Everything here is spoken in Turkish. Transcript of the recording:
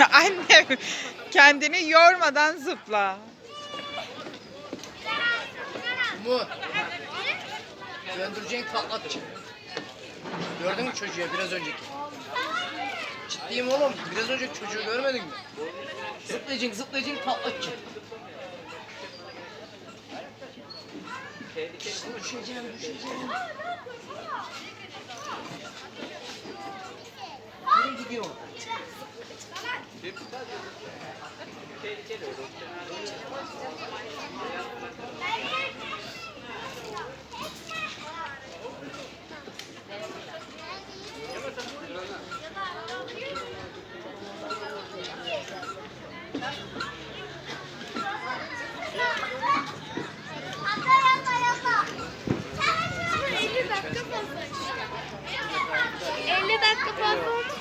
Annem kendini yormadan zıpla. Umut. Döndüreceğin patlatacak. Gördün mü çocuğu biraz önceki? Ciddiyim oğlum. Biraz önceki çocuğu görmedin mi? Zıplayacaksın zıplayacaksın patlatacak. Düşeceğim düşeceğim. Nereye gidiyorsun? Yapma yapma. 50 dakika fazla. 50 dakika fazla oldu.